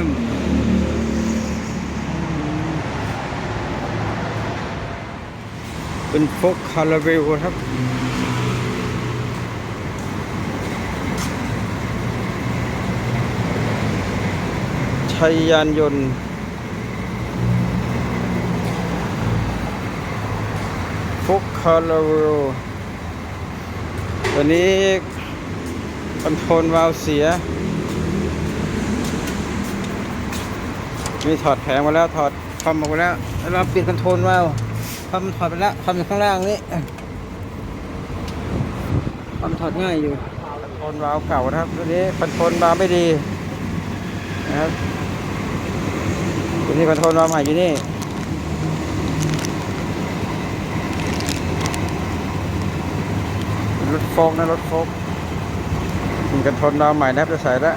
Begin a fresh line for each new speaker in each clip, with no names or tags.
ยม เป็นพกคาราเบลครับชัยยานยนต์ฟกคาราเบลตัวนี้คอนโทรลวาลวเสีย มีถอดแผงมาแล้วถอดคอมออกมาแล้วแล้วเราเปลี่ยนคอนโทรลวาล์วคอมถอดไปแล้วคอมอยู่ข้างล่างนี้คอมถอดง่ายอยู่คอนโทรลวาล์วเก่านะครับตัวนี้คอนโทรลวาล์วไม่ดีนะครับตัวนี้คอนโทรลวาล์วใหม่อยู่นี่รถโฟกนะรถโฟกมีกันทนดาวใหม่นะครับจะใส่แล้ว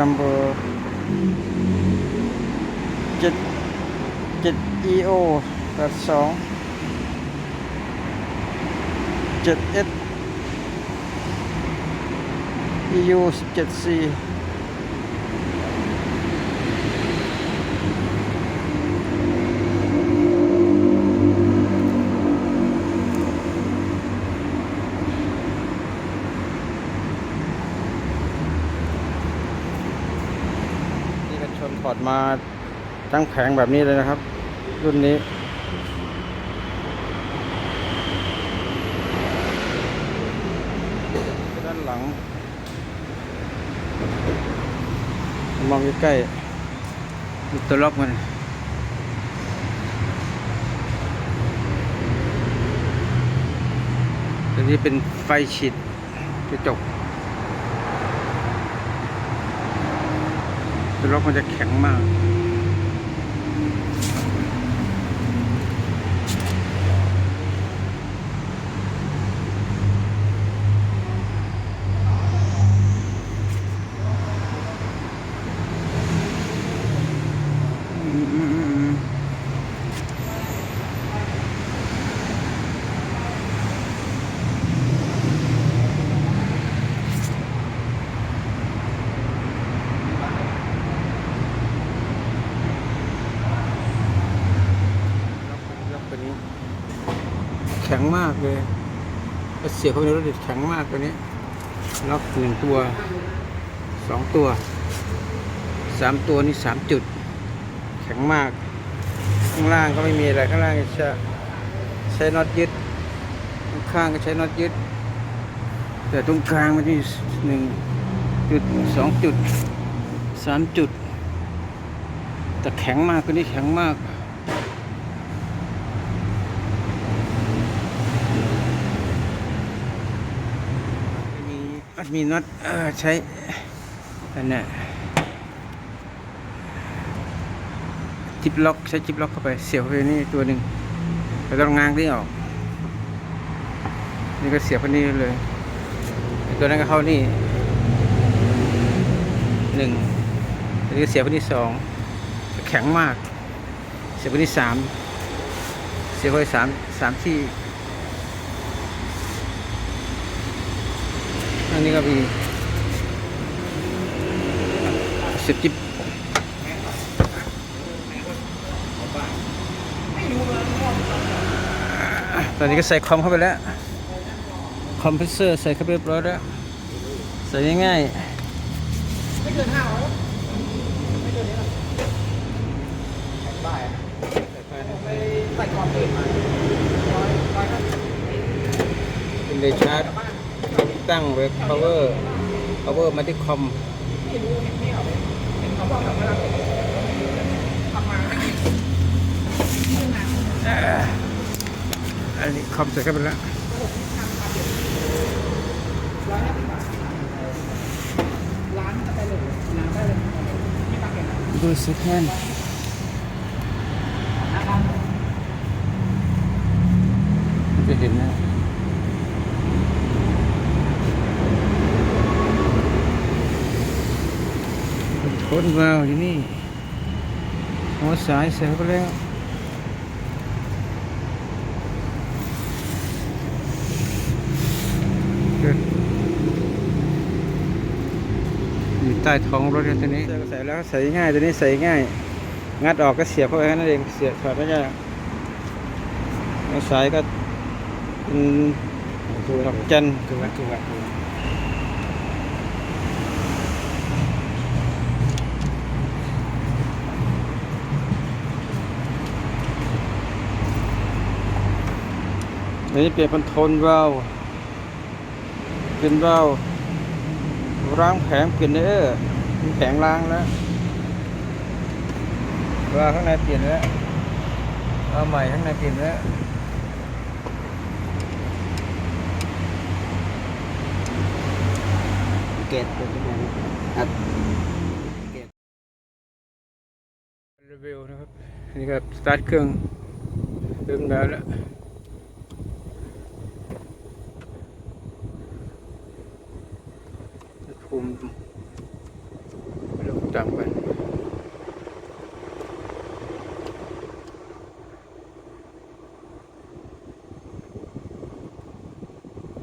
นัมเบอร์เจ็ดเจ็ด EO แปดสองเจ็ด S EU 17C นี่กันชนถอดมาทั้งแผงแบบนี้เลยนะครับ รุ่นนี้ ด้านหลัง มองใกล้ๆมีตัวล็อกมันตัวนี้เป็นไฟฉีดกระจกตัวล็อกมันจะแข็งมาก อืมอืมอืมอืมล็อกตัวนี้ แข็งมากเลยเสียบเข้าไปในรถเด็ดแข็งมากตัวนี้ล็อกหนึ่งตัวสองตัวสามตัวนี่สามจุด ข็งมาก ข้างล่างก็ไม่มีอะไรข้างล่างจะใช้น็อตยึด ข้างก็ใช้น็อตยึด แต่ตรงกลางมันมีหนึ่งจุดสองจุดสามจุด แต่แข็งมากตัวนี้แข็งมากมีมีน็อตเออใช้อันนี้ จิบล็อกใช้จิบล็อกเข้าไปเสียบไปนี่ตัวหนึ่งแล้วต้องง้างที่ออก นี่ก็เสียบเข้านี่เลยตัวนั้นก็เข้านี่หนึ่งอันนี้ก็เสียบเข้านี่สองแข็งมาก เสียบเข้านี่สามเสียบไปสามสามที่อันนี้ก็มีสิบจิบ อนนี้ก็ใส่คอมเข้าไปแล้ว คอมเพรสเซอร์ใส่เข้าไปเรียบร้อยแล้ว ใส่ง่ายๆ
ใส่กรอบเองมาร้อยร้อยห้าสิบ
เป็นเลยชาร์จตั้งไว้ power power มาที่คอม
ไม่รู้เห็นไม่เอาเห็นเขาบอกแบบว่าทำมาไม่กิน
อันนี้คอมเสร็จกันไปแล้ว
ร้อยห้าสิบบาทร้านจะไปเลยร้านได้เลยไม่ตังค์เก็บนะ
ดูสิแคนจะเห็นนะทนวาล์วอยู่นี่หัวสายใส่เข้าไปแล้ว อยู่ใต้ท้องรถตัวนี้ใส่แล้วใส่ง่ายตัวนี้ใส่ง่าย งัดออกก็เสียบเข้าไปแค่นั้นเองเสียบถอดไม่ยากแล้วสายก็เป็นดอกจัน
คือว่าคือว่า
อันนี้เปลี่ยนเป็นโทนวาล์ว เป็นวาล์วล้างแผงเปลี่ยนเนอร์มีแผงล้างแล้ววาข้างในเปลี่ยนแล้วเอาใหม่ข้างในเปลี่ยนแล้ว
เกตเป็นยังไงครับ
รีวิวนะครับอันนี่ก็สตาร์ทเครื่องเริ่มได้แล้ว มลงต่ำกัน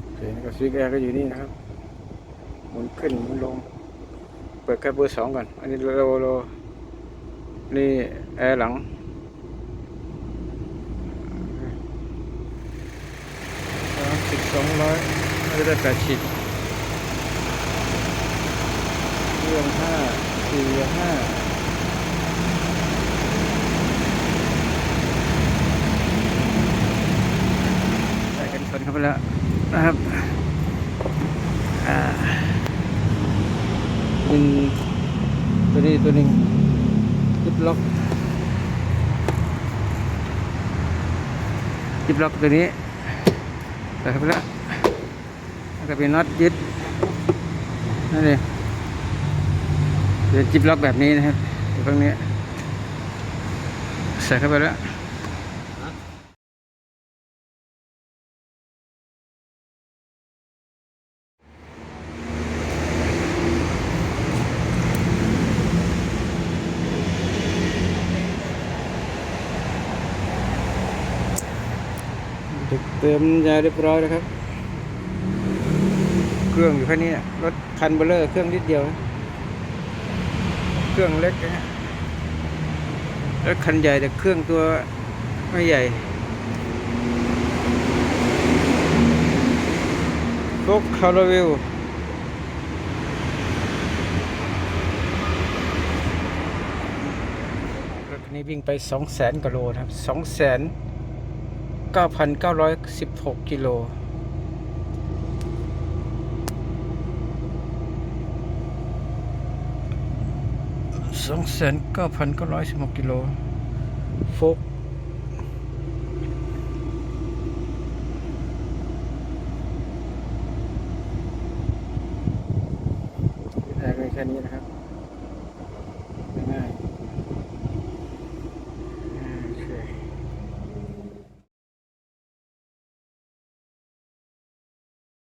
โอเคนี่ก็สวิตช์แอร์ก็อยู่นี่นะครับหมุนขึ้นหมุนลง เปิดแค่เบอร์สองก่อน อันนี้เราเรานี่แอร์หลังสิบสองร้อยไม่ได้แปดสิบ เครื่องห้าสี่ห้าใส่กันชนเข้าไปแล้วนะครับอ่าเป็นตัวนี้ตัวหนึ่งจิบล็อกจิบล็อกตัวนี้ใส่เข้าไปล้วแล้วก็เป็นน็อตยึดนั่นเอง เป็นจิบล็อกแบบนี้นะครับตรงนี้ใส่เข้าไปแล้วเติมยาเรียบร้อยแล้วครับ เครื่องอยู่แค่นี้รถคันเบลเลอร์เครื่องนิดเดียวนะ เครื่องเล็กนะฮะรถคันใหญ่แต่เครื่องตัวไม่ใหญ่โฟกคาราวิลรถคันนี้วิ่งไป 2 0 0 0 0 0กิโลนะครับ 2 9,916 กิโล สองแสนเก้าพันเก้าร้อยสิบหกกิโลโฟกแรงแค่นี้นะครับ